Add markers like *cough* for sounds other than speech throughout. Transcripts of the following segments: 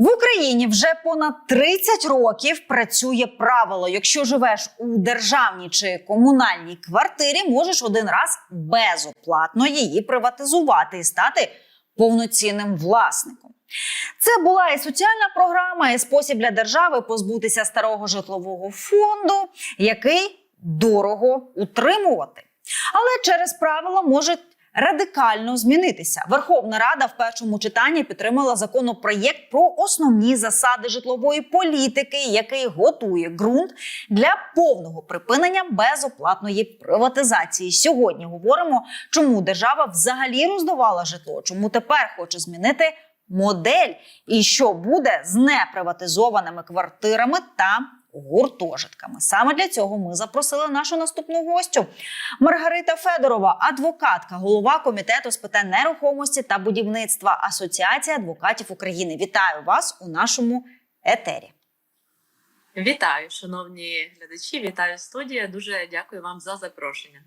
В Україні вже понад 30 років працює правило: якщо живеш у державній чи комунальній квартирі, можеш один раз безоплатно її приватизувати і стати повноцінним власником. Це була і соціальна програма, і спосіб для держави позбутися старого житлового фонду, який дорого утримувати. Але через правила можуть радикально змінитися. Верховна Рада в першому читанні підтримала законопроєкт про основні засади житлової політики, який готує ґрунт для повного припинення безоплатної приватизації. Сьогодні говоримо, чому держава взагалі роздавала житло, чому тепер хоче змінити модель і що буде з неприватизованими квартирами та гуртожитками. Саме для цього ми запросили нашу наступну гостю Маргарита Федорова, адвокатка, голова комітету з питань нерухомості та будівництва Асоціації адвокатів України. Вітаю вас у нашому етері. Вітаю, шановні глядачі, вітаю студія. Дуже дякую вам за запрошення.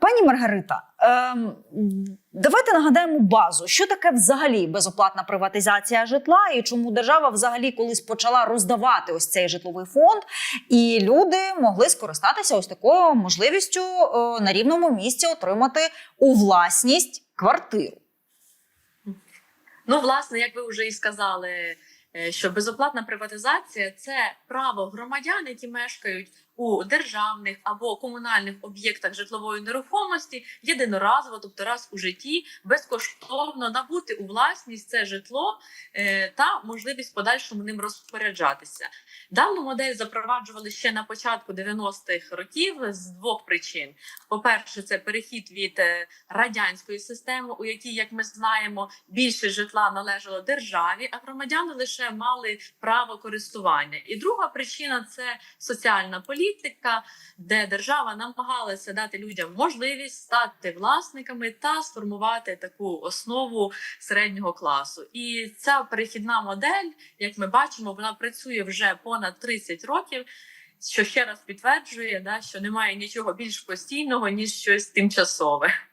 Пані Маргарита, ем, давайте нагадаємо базу, що таке взагалі безоплатна приватизація житла, і чому держава взагалі колись почала роздавати ось цей житловий фонд, і люди могли скористатися ось такою можливістю е, на рівному місці отримати у власність квартиру. Ну, власне, як ви вже і сказали, е, що безоплатна приватизація це право громадян, які мешкають у державних або комунальних об'єктах житлової нерухомості єдиноразово, тобто раз у житті, безкоштовно набути у власність це житло е, та можливість подальшому ним розпоряджатися. Дану модель запроваджували ще на початку 90-х років з двох причин: по-перше, це перехід від е, радянської системи, у якій, як ми знаємо, більше житла належало державі, а громадяни лише мали право користування. І друга причина це соціальна політика, де держава намагалася дати людям можливість стати власниками та сформувати таку основу середнього класу. І ця перехідна модель, як ми бачимо, вона працює вже понад 30 років. Що ще раз підтверджує, да, що немає нічого більш постійного ніж щось тимчасове.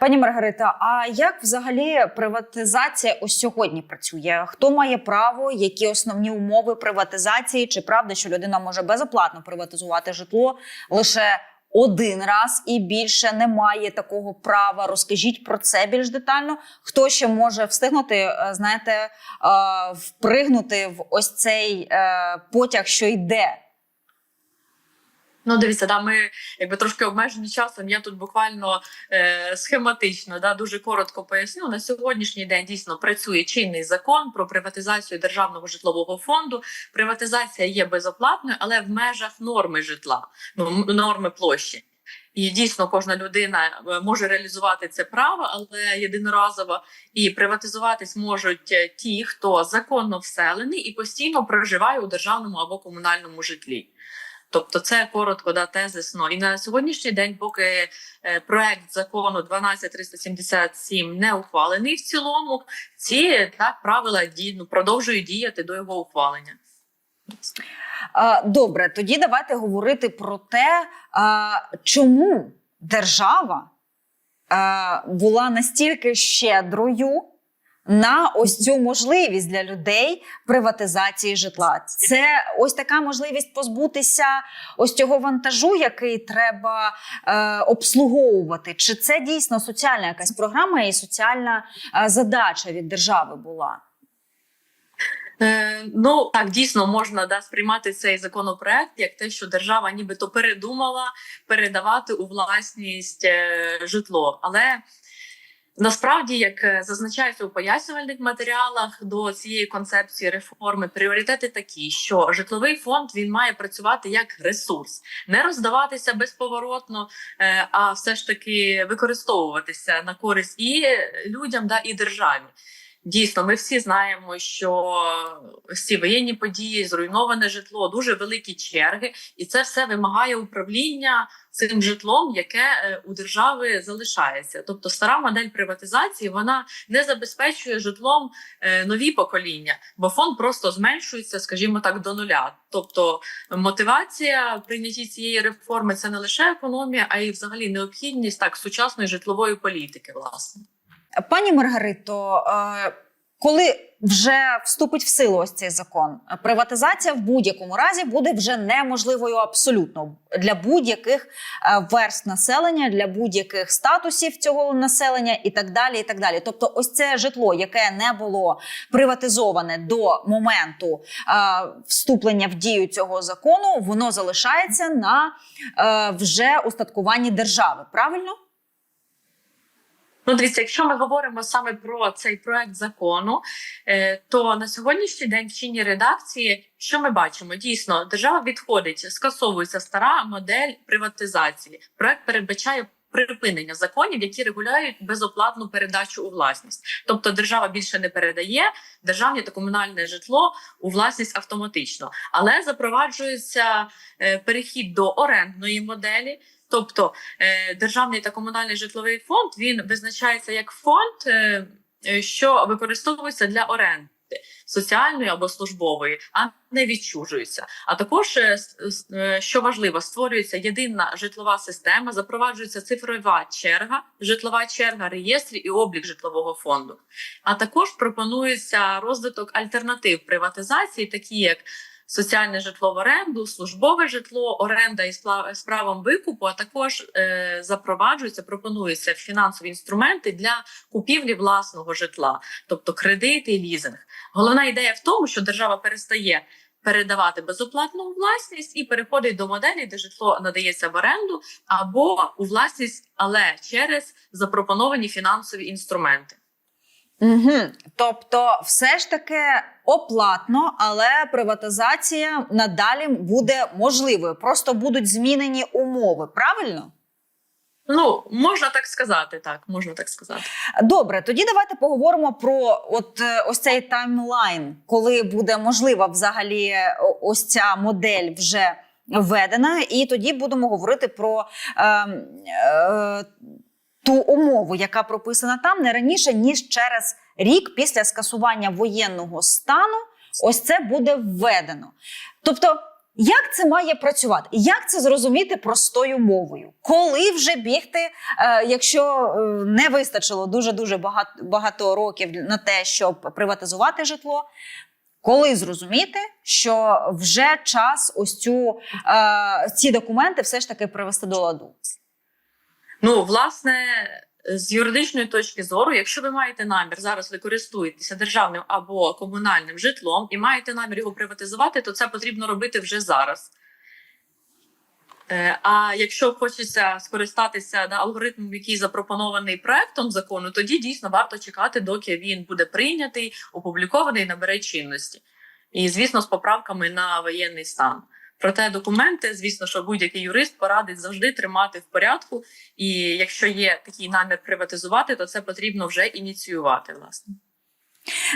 Пані Маргарита, а як взагалі приватизація ось сьогодні працює? Хто має право, які основні умови приватизації? Чи правда, що людина може безоплатно приватизувати житло лише один раз і більше немає такого права? Розкажіть про це більш детально. Хто ще може встигнути, е, знаєте, е, впригнути в ось цей е, потяг, що йде? Ну, дивіться, да, ми якби трошки обмежені часом. Я тут буквально е, схематично, да, дуже коротко поясню. На сьогоднішній день дійсно працює чинний закон про приватизацію державного житлового фонду. Приватизація є безоплатною, але в межах норми житла, ну норми площі. І дійсно кожна людина е, може реалізувати це право, але єдиноразово і приватизуватись можуть е, ті, хто законно вселений і постійно проживає у державному або комунальному житлі. Тобто, це коротко да тезисно. І на сьогоднішній день, поки е, проект закону 12377 не ухвалений в цілому, ці так правила ну, продовжують діяти до його ухвалення. Добре, тоді давайте говорити про те, чому держава була настільки щедрою на ось цю можливість для людей приватизації житла. Це ось така можливість позбутися ось цього вантажу, який треба е, обслуговувати. Чи це дійсно соціальна якась програма і соціальна е, задача від держави була? Е, ну так дійсно можна да сприймати цей законопроект як те, що держава нібито передумала передавати у власність е, житло, але Насправді, як е, зазначається у пояснювальних матеріалах до цієї концепції реформи, пріоритети такі, що житловий фонд він має працювати як ресурс, не роздаватися безповоротно, е, а все ж таки використовуватися на користь і людям, да і державі. Дійсно, ми всі знаємо, що всі воєнні події, зруйноване житло, дуже великі черги, і це все вимагає управління цим житлом, яке е, у держави залишається. Тобто, стара модель приватизації вона не забезпечує житлом е, нові покоління, бо фонд просто зменшується, скажімо так, до нуля. Тобто, мотивація прийнятті цієї реформи це не лише економія, а й взагалі необхідність так сучасної житлової політики, власне. Пані Маргарито, е, коли вже вступить в силу ось цей закон, приватизація в будь-якому разі буде вже неможливою абсолютно для будь-яких е, верст населення, для будь-яких статусів цього населення і так далі. І так далі. Тобто, ось це житло, яке не було приватизоване до моменту е, вступлення в дію цього закону, воно залишається на вже устаткуванні держави. Правильно? Ну, дивіться, якщо ми говоримо саме про цей проект закону, е, то на сьогоднішній день в чинній редакції, що ми бачимо? Дійсно, держава відходить, скасовується стара модель приватизації. Проект передбачає. Припинення законів, які регулюють безоплатну передачу у власність, тобто держава більше не передає державне та комунальне житло у власність автоматично, але запроваджується е, перехід до орендної моделі. Тобто е, державний та комунальний житловий фонд він визначається як фонд, е, е, що використовується для оренди соціальної або службової, а не відчужується. А також що важливо, створюється єдина житлова система, запроваджується цифрова черга, житлова черга, реєстрі і облік житлового фонду. А також пропонується розвиток альтернатив приватизації, такі як соціальне житло в оренду, службове житло, оренда із правом викупу, а також е, запроваджуються, пропонуються фінансові інструменти для купівлі власного житла, тобто кредити і лізинг. Головна ідея в тому, що держава перестає передавати безоплатну власність і переходить до моделі, де житло надається в оренду або у власність, але через запропоновані фінансові інструменти. Угу. Тобто, все ж таки оплатно, але приватизація надалі буде можливою. Просто будуть змінені умови. Правильно? Ну можна так сказати, так можна так сказати. Добре, тоді давайте поговоримо про от е, ось цей таймлайн, коли буде можлива взагалі е, ось ця модель вже введена, і тоді будемо говорити про е, е, ту умову, яка прописана там не раніше ніж через рік після скасування воєнного стану. Ось це буде введено. Тобто. Як це має працювати? Як це зрозуміти простою мовою? Коли вже бігти, е, якщо е, не вистачило дуже дуже багато, багато років на те, щоб приватизувати житло? Коли зрозуміти, що вже час ось цю е, ці документи все ж таки привести до ладу? Ну, власне, з юридичної точки зору, якщо ви маєте намір зараз ви користуєтеся державним або комунальним житлом і маєте намір його приватизувати, то це потрібно робити вже зараз. Е, А якщо хочеться скористатися да, алгоритмом, який запропонований проектом закону, тоді дійсно варто чекати, доки він буде прийнятий, опублікований, набере чинності. І, звісно, з поправками на воєнний стан. Проте документи, звісно, що будь-який юрист порадить завжди тримати в порядку. І якщо є такий намір приватизувати, то це потрібно вже ініціювати. Власне,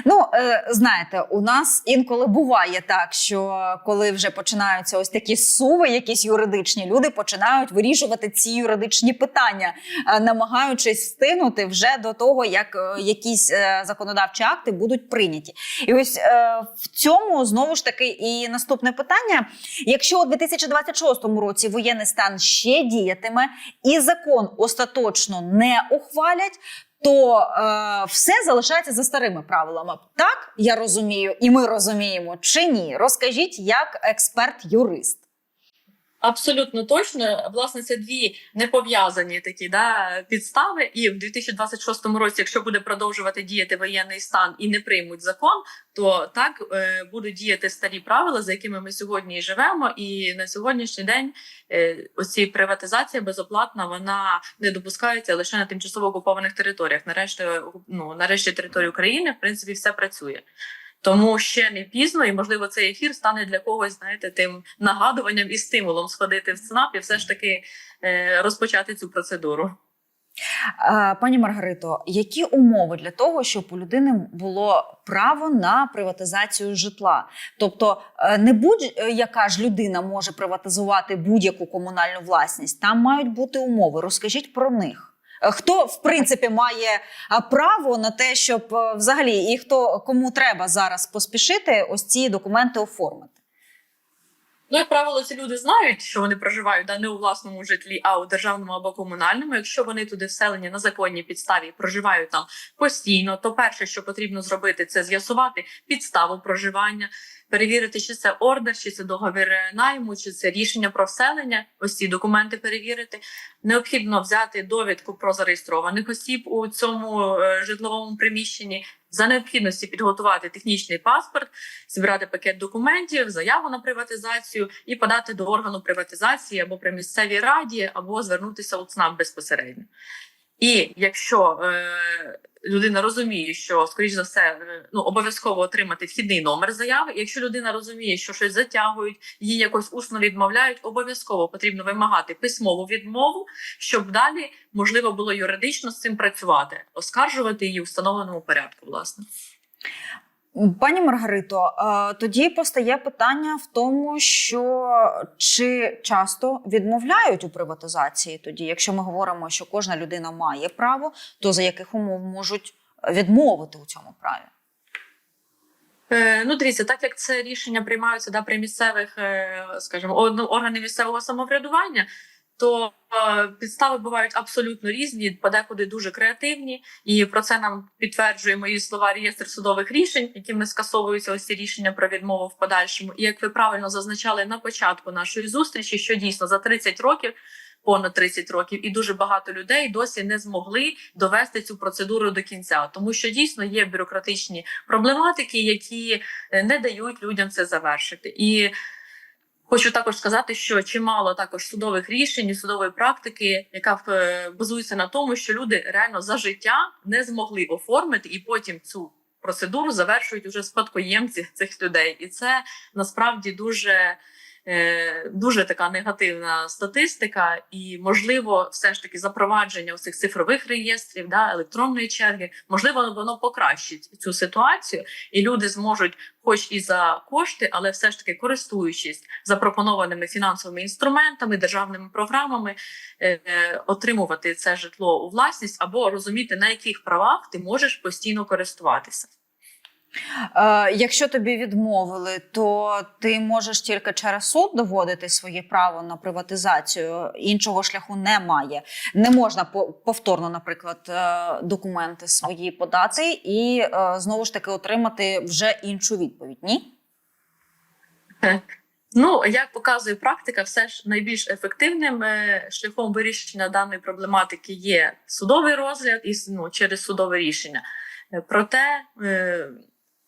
Ну, е, знаєте, у нас інколи буває так, що коли вже починаються ось такі суви, якісь юридичні, люди починають вирішувати ці юридичні питання, е, намагаючись встигнути вже до того, як е, якісь законодавчі акти будуть прийняті. І ось в цьому знову ж таки і наступне питання: якщо у 2026 році воєнний стан ще діятиме, і закон остаточно не ухвалять. То е, все залишається за старими правилами. Так я розумію, і ми розуміємо, чи ні? Розкажіть як експерт-юрист. Абсолютно точно. Власне, це дві непов'язані такі да, підстави. І в 2026 році, якщо буде продовжувати діяти воєнний стан і не приймуть закон, то так е, будуть діяти старі правила, за якими ми сьогодні і живемо. І на сьогоднішній день е, оці приватизація безоплатна вона не допускається лише на тимчасово окупованих територіях. Нарешті, ну нарешті території України, в принципі, все працює. Тому ще не пізно, і можливо цей ефір стане для когось, знаєте, тим нагадуванням і стимулом сходити в ЦНАП і все ж таки е, розпочати цю процедуру. Е, Пані Маргарито, які умови для того, щоб у людини було право на приватизацію житла? Тобто, е, не будь-яка ж людина може приватизувати будь-яку комунальну власність. Там мають бути умови. Розкажіть про них. Хто в принципі має право на те, щоб е, взагалі і хто кому треба зараз поспішити ось ці документи оформити? Ну, як правило, ці люди знають, що вони проживають да, не у власному житлі, а у державному або комунальному. Якщо вони туди вселені на законній підставі проживають там постійно, то перше, що потрібно зробити, це з'ясувати підставу проживання, перевірити, чи це ордер, чи це договір найму, чи це рішення про вселення. Ось ці документи перевірити. Необхідно взяти довідку про зареєстрованих осіб у цьому е, житловому приміщенні. За необхідності підготувати технічний паспорт, зібрати пакет документів, заяву на приватизацію і подати до органу приватизації або при місцевій раді, або звернутися у ЦНАП безпосередньо. І якщо е, людина розуміє, що скоріш за все е, ну обов'язково отримати вхідний номер заяви. Якщо людина розуміє, що щось затягують, її якось усно відмовляють, обов'язково потрібно вимагати письмову відмову, щоб далі можливо було юридично з цим працювати, оскаржувати її в встановленому порядку. Власне. Пані Маргарито, е, тоді постає питання в тому, що чи часто відмовляють у приватизації тоді, якщо ми говоримо, що кожна людина має право, то за яких умов можуть відмовити у цьому праві? Е, ну, дивіться, так як це рішення приймаються да, при місцевих, е, скажімо, органи місцевого самоврядування, то е, підстави бувають абсолютно різні, подекуди дуже креативні, і про це нам підтверджує мої слова реєстр судових рішень, якими скасовуються ось ці рішення про відмову в подальшому. І як ви правильно зазначали на початку нашої зустрічі, що дійсно за 30 років. Понад 30 років, і дуже багато людей досі не змогли довести цю процедуру до кінця, тому що дійсно є бюрократичні проблематики, які е, не дають людям це завершити. І хочу також сказати, що чимало також судових рішень і судової практики, яка е, базується на тому, що люди реально за життя не змогли оформити і потім цю процедуру завершують уже спадкоємці цих людей, і це насправді дуже. Е, Дуже така негативна статистика, і можливо, все ж таки запровадження цих цифрових реєстрів, да, електронної черги, можливо, воно покращить цю ситуацію, і люди зможуть, хоч і за кошти, але все ж таки користуючись запропонованими фінансовими інструментами, державними програмами, е, отримувати це житло у власність або розуміти на яких правах ти можеш постійно користуватися. Е, якщо тобі відмовили, то ти можеш тільки через суд доводити своє право на приватизацію. Іншого шляху немає. Не можна повторно, наприклад, е, документи свої подати і е, знову ж таки отримати вже іншу відповідь. Ні? Ну, як показує практика, все ж найбільш ефективним шляхом вирішення даної проблематики є судовий розгляд і ну, через судове рішення. Проте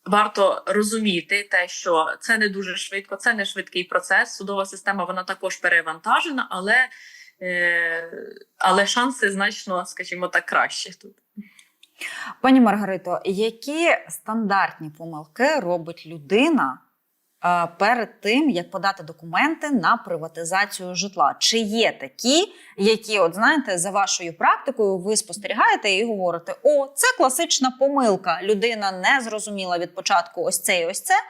варто розуміти те, що це не дуже швидко, це не швидкий процес. Судова система вона також перевантажена, але, е, але шанси значно, скажімо так, краще тут. Пані Маргарито, які стандартні помилки робить людина перед тим, як подати документи на приватизацію житла? Чи є такі, які, от знаєте, за вашою практикою ви спостерігаєте і говорите: о, це класична помилка. Людина не зрозуміла від початку ось це і ось це, е,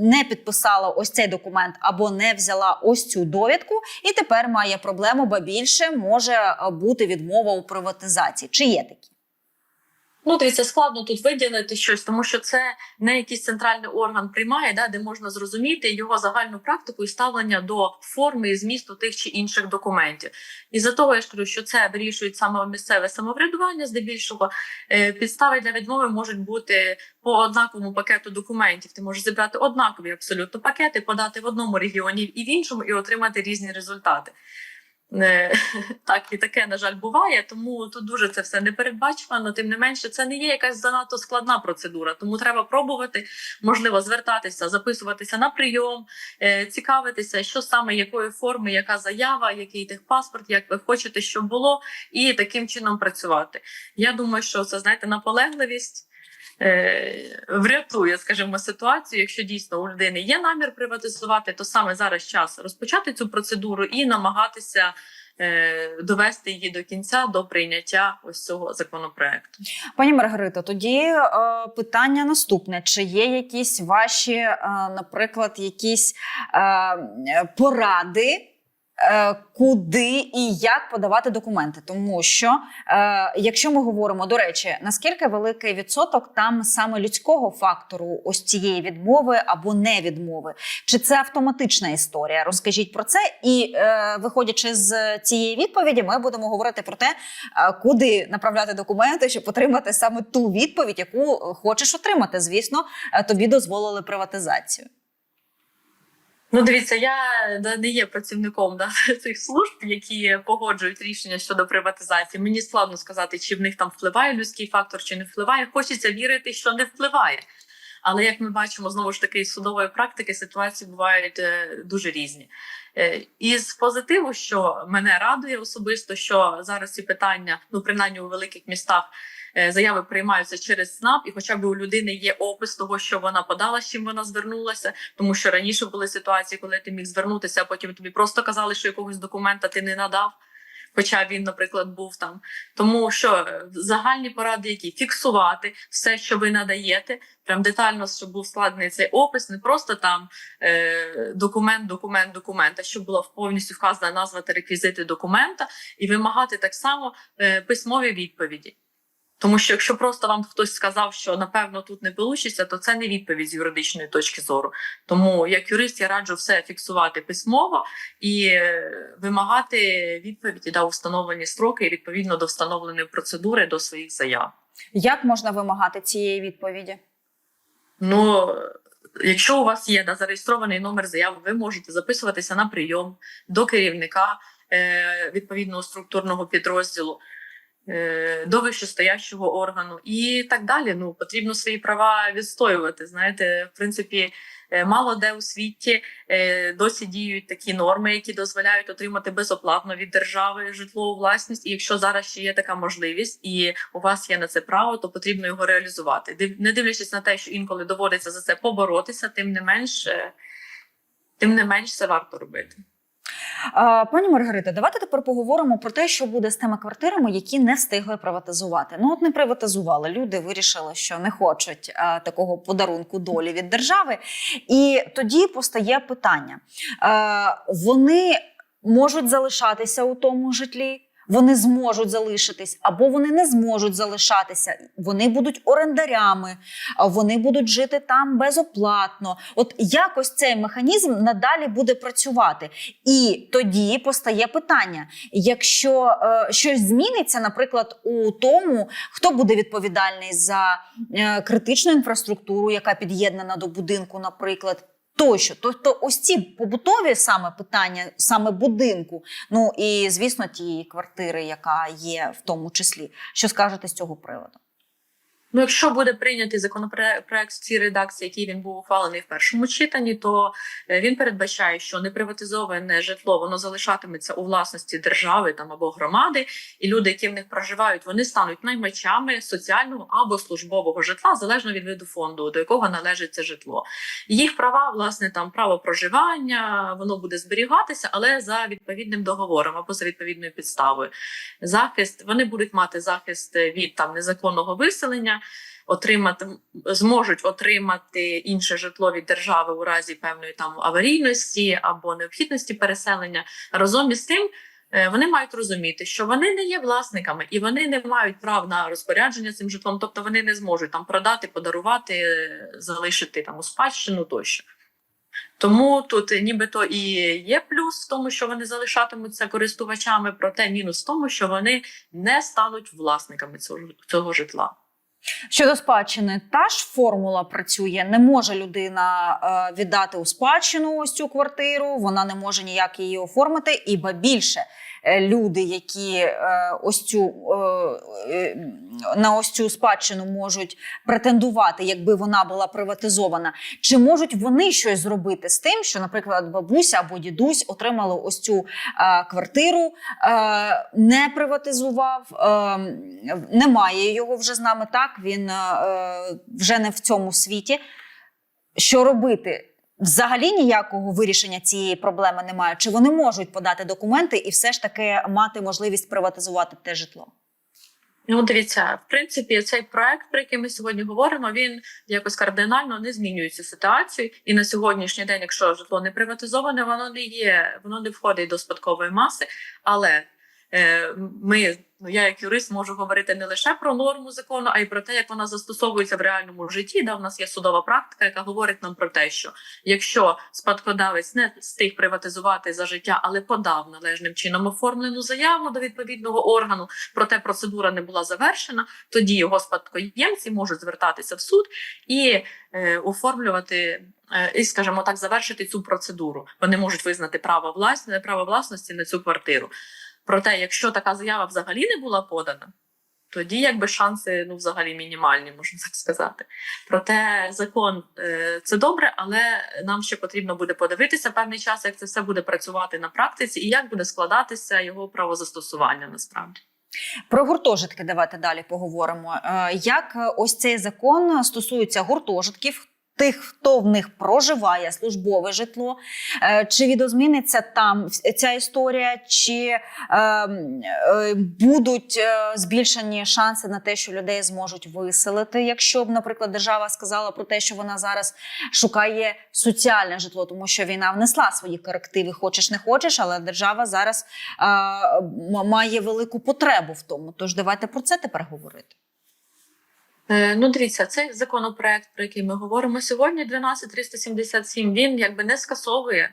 не підписала ось цей документ або не взяла ось цю довідку, і тепер має проблему, бо більше може е, бути відмова у приватизації. Чи є такі? Ну, дивіться, складно тут виділити щось, тому що це не якийсь центральний орган приймає, да, де можна зрозуміти його загальну практику і ставлення до форми і змісту тих чи інших документів. І за того я ж кажу, що це вирішують саме місцеве самоврядування, здебільшого Е, підстави для відмови можуть бути по однаковому пакету документів. Ти можеш зібрати однакові абсолютно пакети, подати в одному регіоні і в іншому, і отримати різні результати. *laughs* Так, і таке, на жаль, буває, тому тут дуже це все непередбачувано. Тим не менше, це не є якась занадто складна процедура. Тому треба пробувати, можливо, звертатися, записуватися на прийом, е, цікавитися, що саме якої форми, яка заява, який техпаспорт, як ви хочете, щоб було, і таким чином працювати. Я думаю, що це знаєте, наполегливість. Е, Врятує, скажімо, ситуацію. Якщо дійсно у людини є намір приватизувати, то саме зараз час розпочати цю процедуру і намагатися е, довести її до кінця до прийняття ось цього законопроекту. Пані Маргарито, тоді е, питання наступне: чи є якісь ваші, е, наприклад, якісь е, поради Е, Куди і як подавати документи, тому що е, якщо ми говоримо до речі, наскільки великий відсоток там саме людського фактору ось цієї відмови або невідмови, чи це автоматична історія? Розкажіть про це, і е, виходячи з цієї відповіді, ми будемо говорити про те, е, куди направляти документи, щоб отримати саме ту відповідь, яку е, хочеш отримати. Звісно, е, тобі дозволили приватизацію. Ну, дивіться, я не є працівником да, *laughs* цих служб, які погоджують рішення щодо приватизації. Мені складно сказати, чи в них там впливає людський фактор, чи не впливає. Хочеться вірити, що не впливає. Але як ми бачимо, знову ж таки, з судової практики ситуації бувають е, дуже різні. Е, із позитиву, що мене радує особисто, що зараз ці питання, ну принаймні у великих містах, заяви приймаються через СНАП, і хоча б у людини є опис того, що вона подала, з чим вона звернулася. Тому що раніше були ситуації, коли ти міг звернутися, а потім тобі просто казали, що якогось документа ти не надав. Хоча він, наприклад, був там. Тому що е, загальні поради, які фіксувати все, що ви надаєте, прям детально, щоб був складений цей опис, не просто там е, документ, документ, документ, а щоб була повністю вказана назва та реквізити документа, і вимагати так само е, письмові відповіді. Тому що якщо просто вам хтось сказав, що напевно тут не вийде, то це не відповідь з юридичної точки зору. Тому як юрист я раджу все фіксувати письмово і е, вимагати відповіді да, встановлені строки і відповідно до встановленої процедури до своїх заяв. Як можна вимагати цієї відповіді? Ну, якщо у вас є да, зареєстрований номер заяви, ви можете записуватися на прийом до керівника е, відповідного структурного підрозділу. Е, До вищестоящого органу і так далі. Ну потрібно свої права відстоювати. Знаєте, в принципі, е, мало де у світі е, досі діють такі норми, які дозволяють отримати безоплатно від держави житлову власність. І якщо зараз ще є така можливість, і у вас є на це право, то потрібно його реалізувати. Не дивлячись на те, що інколи доводиться за це поборотися, тим не менш, тим не менш це варто робити. Пані Маргарита, давайте тепер поговоримо про те, що буде з тими квартирами, які не встигли приватизувати. Ну, от не приватизували. Люди вирішили, що не хочуть такого подарунку долі від держави. І тоді постає питання: вони можуть залишатися у тому житлі. Вони зможуть залишитись, або вони не зможуть залишатися. Вони будуть орендарями, вони будуть жити там безоплатно. От якось цей механізм надалі буде працювати. І тоді постає питання: якщо е, щось зміниться, наприклад, у тому, хто буде відповідальний за е, критичну інфраструктуру, яка під'єднана до будинку, наприклад. Тощо, тобто, ось ці побутові саме питання, саме будинку, ну і звісно, тієї квартири, яка є в тому числі. Що скажете з цього приводу? Ну, якщо буде прийнятий законопроект в цій редакції, який він був ухвалений в першому читанні, то е, він передбачає, що неприватизоване житло воно залишатиметься у власності держави там або громади, і люди, які в них проживають, вони стануть наймачами соціального або службового житла, залежно від виду фонду, до якого належить це житло. Їх права, власне, там право проживання, воно буде зберігатися, але за відповідним договором або за відповідною підставою. Захист вони будуть мати захист від там незаконного виселення отримати зможуть отримати інше житло від держави у разі певної там аварійності або необхідності переселення. Разом із тим. е, Вони мають розуміти, що вони не є власниками і вони не мають прав на розпорядження цим житлом, тобто вони не зможуть там продати, подарувати, е, залишити там у спадщину тощо. Тому тут нібито і є плюс в тому, що вони залишатимуться користувачами, проте мінус в тому, що вони не стануть власниками цього, цього житла. Щодо спадщини, та ж формула працює. Не може людина е, віддати у спадщину ось цю квартиру, вона не може ніяк її оформити, і більше люди, які е, ось цю е, е, на ось цю спадщину можуть претендувати, якби вона була приватизована. Чи можуть вони щось зробити з тим, що, наприклад, бабуся або дідусь отримали ось цю е, квартиру, е, не приватизував, е, немає його вже з нами так. Він е, вже не в цьому світі. Що робити? Взагалі ніякого вирішення цієї проблеми немає. Чи вони можуть подати документи і все ж таки мати можливість приватизувати те житло? Ну, дивіться, в принципі, цей проект, про який ми сьогодні говоримо, він якось кардинально не змінює цю ситуацію. І на сьогоднішній день, якщо житло не приватизоване, воно не є, воно не входить до спадкової маси. Але ми, ну я як юрист, можу говорити не лише про норму закону, а й про те, як вона застосовується в реальному житті. Да, в нас є судова практика, яка говорить нам про те, що якщо спадкодавець не встиг приватизувати за життя, але подав належним чином оформлену заяву до відповідного органу, проте процедура не була завершена, тоді його спадкоємці можуть звертатися в суд і е, оформлювати. е, І, скажімо так, завершити цю процедуру. Вони можуть визнати право власне право власності на цю квартиру. Проте, якщо така заява взагалі не була подана, тоді якби шанси ну взагалі мінімальні, можна так сказати. Проте закон е, це добре, але нам ще потрібно буде подивитися певний час, як це все буде працювати на практиці, і як буде складатися його правозастосування насправді. Про гуртожитки давайте далі поговоримо. Е, Як е, ось цей закон стосується гуртожитків? Тих, хто в них проживає службове житло, Е, чи відозміниться там ця історія, чи е, м, е, будуть е, збільшені шанси на те, що людей зможуть виселити, якщо б, наприклад, держава сказала про те, що вона зараз шукає соціальне житло, тому що війна внесла свої корективи, хочеш не хочеш, але держава зараз має велику потребу в тому. Тож давайте про це тепер говорити. Е, Ну, дивіться, цей законопроект, про який ми говоримо сьогодні, 12377, він якби не скасовує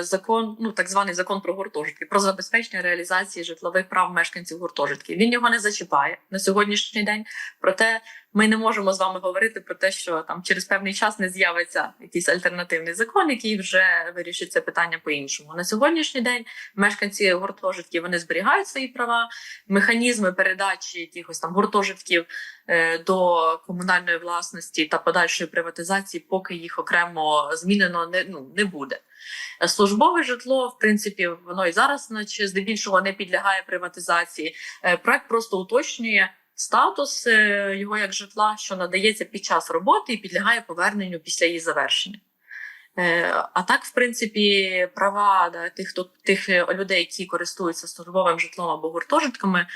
закон, ну так званий закон про гуртожитки, про забезпечення реалізації житлових прав мешканців гуртожитків. Він його не зачіпає на сьогоднішній день. Проте ми не можемо з вами говорити про те, що там через певний час не з'явиться якийсь альтернативний закон, який вже вирішить це питання по-іншому. На сьогоднішній день мешканці гуртожитків вони зберігають свої права, механізми передачі якихось там гуртожитків е, до комунальної власності та подальшої приватизації, поки їх окремо змінено не ну не буде. Службове житло, в принципі, воно і зараз, наче здебільшого, не підлягає приватизації. Е, Проект просто уточнює статус е, його як житла, що надається під час роботи і підлягає поверненню після її завершення. Е, А так, в принципі, права да, тих, хто тих людей, які користуються службовим житлом або гуртожитками,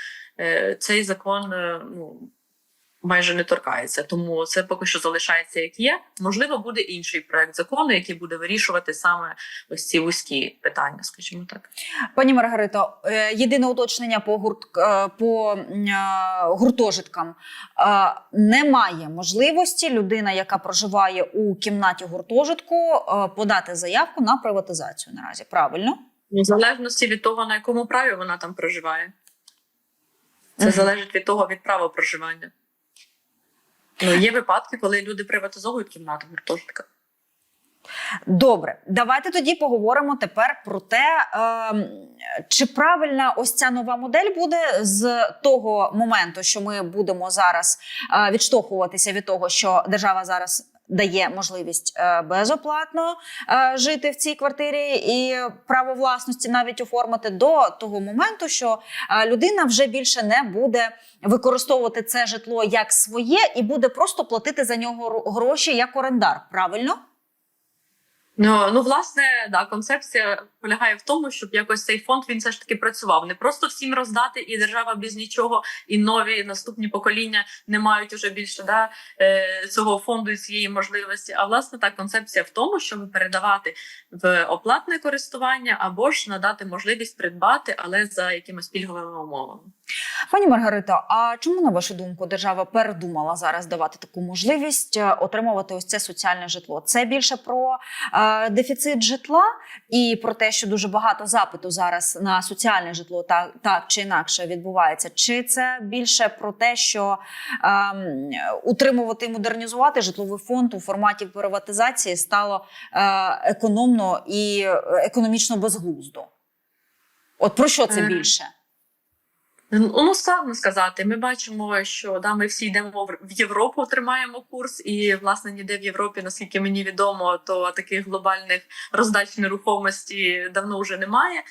цей закон ну, майже не торкається. Тому це поки що залишається як є. Можливо, буде інший проект закону, який буде вирішувати саме ось ці вузькі питання, скажімо так. Пані Маргарито, е, єдине уточнення по гурт е, по е, гуртожиткам немає можливості людина, яка проживає у кімнаті гуртожитку, подати заявку на приватизацію наразі. Правильно? В залежності від того, на якому праві вона там проживає. Це залежить від того, від права проживання. Ну, є випадки, коли люди приватизовують кімнату в гуртожитках. Добре, давайте тоді поговоримо тепер про те, ем, чи правильна ось ця нова модель буде з того моменту, що ми будемо зараз е, відштовхуватися від того, що держава зараз. Дає можливість е, безоплатно е, жити в цій квартирі і право власності навіть оформити до того моменту, що е, людина вже більше не буде використовувати це житло як своє і буде просто платити за нього гроші як орендар. Правильно? Ну, ну, власне, да, концепція полягає в тому, щоб якось цей фонд він все ж таки працював. Не просто всім роздати, і держава без нічого, і нові наступні покоління не мають уже більше да, е, цього фонду і цієї можливості. А власне так, концепція в тому, щоб передавати в оплатне користування або ж надати можливість придбати, але за якимись пільговими умовами. Пані Маргарита, а чому на вашу думку держава передумала зараз давати таку можливість е, отримувати ось це соціальне житло? Це більше про е, дефіцит житла і про те, що дуже багато запиту зараз на соціальне житло так, так чи інакше відбувається. Чи це більше про те, що ем, утримувати і модернізувати житловий фонд у форматі приватизації стало е, економно і е, економічно безглуздо? От про що це Е, більше? Ну, ну, складно сказати. Ми бачимо, що да, ми всі йдемо в- Європу, тримаємо курс, і власне ніде в Європі, наскільки мені відомо, то таких глобальних роздач нерухомості давно вже немає.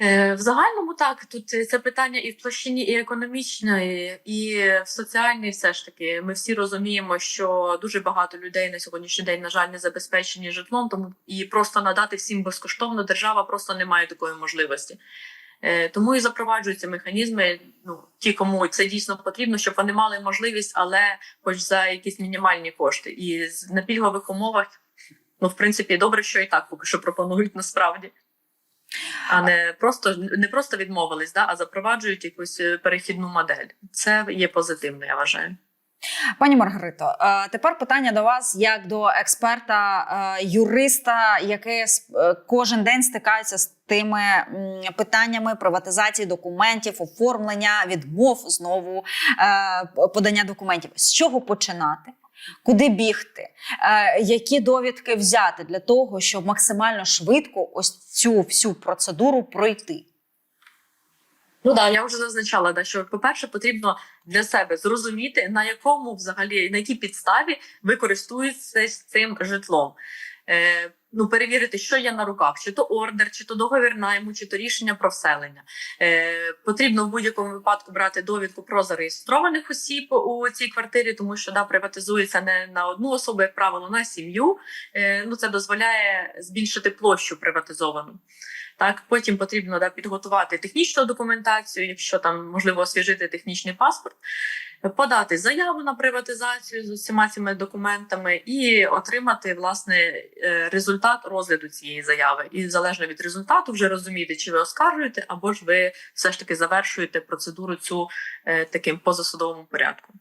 Е, В загальному так, тут це питання і в площині і економічної, і в соціальній, все ж таки. Ми всі розуміємо, що дуже багато людей на сьогоднішній день, на жаль, не забезпечені житлом, тому і просто надати всім безкоштовно держава просто не має такої можливості. Е, Тому і запроваджуються механізми. Ну ті, кому це дійсно потрібно, щоб вони мали можливість, але хоч за якісь мінімальні кошти. І на пільгових умовах, ну в принципі, добре, що і так поки що пропонують насправді. А не просто не просто відмовились, да, а запроваджують якусь е, перехідну модель. Це є позитивно, я вважаю. Пані Маргарито, е, тепер питання до вас як до експерта, е, юриста, який е, кожен день стикається з тими питаннями приватизації документів, оформлення, відмов знову подання документів. З чого починати? Куди бігти? Які довідки взяти для того, щоб максимально швидко ось цю всю процедуру пройти? Ну да, я вже зазначала, да, що по-перше, потрібно для себе зрозуміти, на якому взагалі на якій підставі ви користуєтесь цим житлом. Е, ну, перевірити, що є на руках, чи то ордер, чи то договір найму, чи то рішення про вселення. Е, потрібно в будь-якому випадку брати довідку про зареєстрованих осіб у цій квартирі, тому що да, приватизується не на одну особу, як правило, на сім'ю. Е, ну, це дозволяє збільшити площу приватизовану. Так, потім потрібно да, підготувати технічну документацію, якщо там можливо освіжити технічний паспорт, подати заяву на приватизацію з усіма цими документами і отримати власне е, результат розгляду цієї заяви. І залежно від результату, вже розуміти, чи ви оскаржуєте, або ж ви все ж таки завершуєте процедуру цю е, таким позасудовому порядку.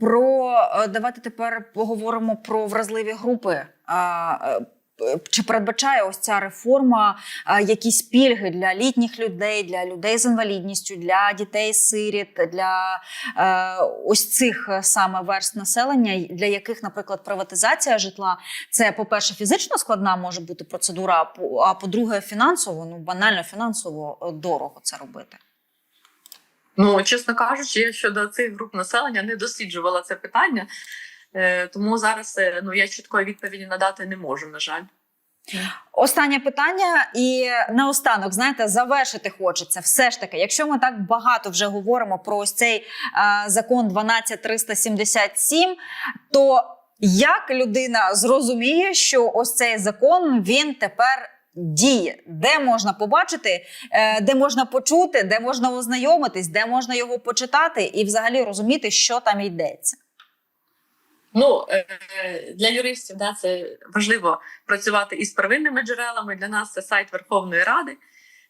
Про е, давайте тепер поговоримо про вразливі групи. Чи передбачає ось ця реформа е, якісь пільги для літніх людей, для людей з інвалідністю, для дітей-сиріт, для е, ось цих е, саме верст населення, для яких, наприклад, приватизація житла це, по-перше, фізично складна може бути процедура, а по- а по-друге, фінансово, ну банально фінансово дорого це робити. Ну, чесно кажучи, я щодо цих груп населення не досліджувала це питання, тому зараз е, ну, я чіткої відповіді надати не можу, на жаль. Останнє питання, і наостанок, знаєте, завершити хочеться. Все ж таки, якщо ми так багато вже говоримо про ось цей е, закон 12377, то як людина зрозуміє, що ось цей закон він тепер діє? Де можна побачити, е, де можна почути, де можна ознайомитись, де можна його почитати і взагалі розуміти, що там йдеться? Ну е, для юристів да, це важливо працювати із первинними джерелами. Для нас це сайт Верховної Ради,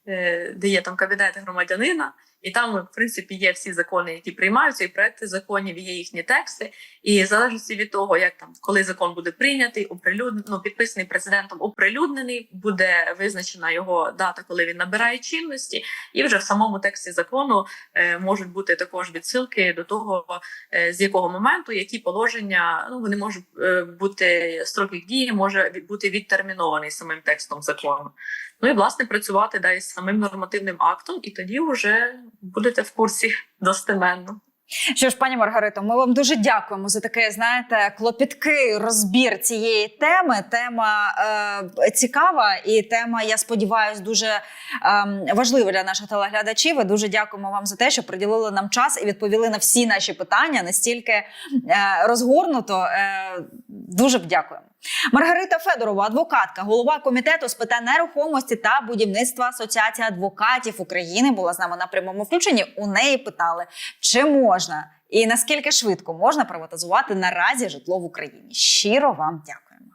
е, де є там кабінет громадянина, і там, в принципі, є всі закони, які приймаються, і проекти законів, є їхні тексти. І в залежності від того, як там коли закон буде прийнятий, оприлюд... ну, підписаний президентом, оприлюднений, буде визначена його дата, коли він набирає чинності, і вже в самому тексті закону е, можуть бути також відсилки до того, е, з якого моменту які положення ну вони можуть е, бути строк їх дії може бути відтермінований самим текстом закону. Ну і власне працювати да, із самим нормативним актом, і тоді вже будете в курсі достеменно. Що ж, пані Маргарито, ми вам дуже дякуємо за такий, знаєте, клопіткий розбір цієї теми. Тема е, цікава, і тема, я сподіваюся, дуже е, важлива для наших телеглядачів. І дуже дякуємо вам за те, що приділили нам час і відповіли на всі наші питання настільки е, розгорнуто. Е, дуже б дякуємо. Маргарита Федорова, адвокатка, голова комітету з питань нерухомості та будівництва Асоціації адвокатів України, була з нами на прямому включенні. У неї питали, чи можна і наскільки швидко можна приватизувати наразі житло в Україні. Щиро вам дякуємо.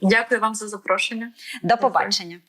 Дякую вам за запрошення. До побачення.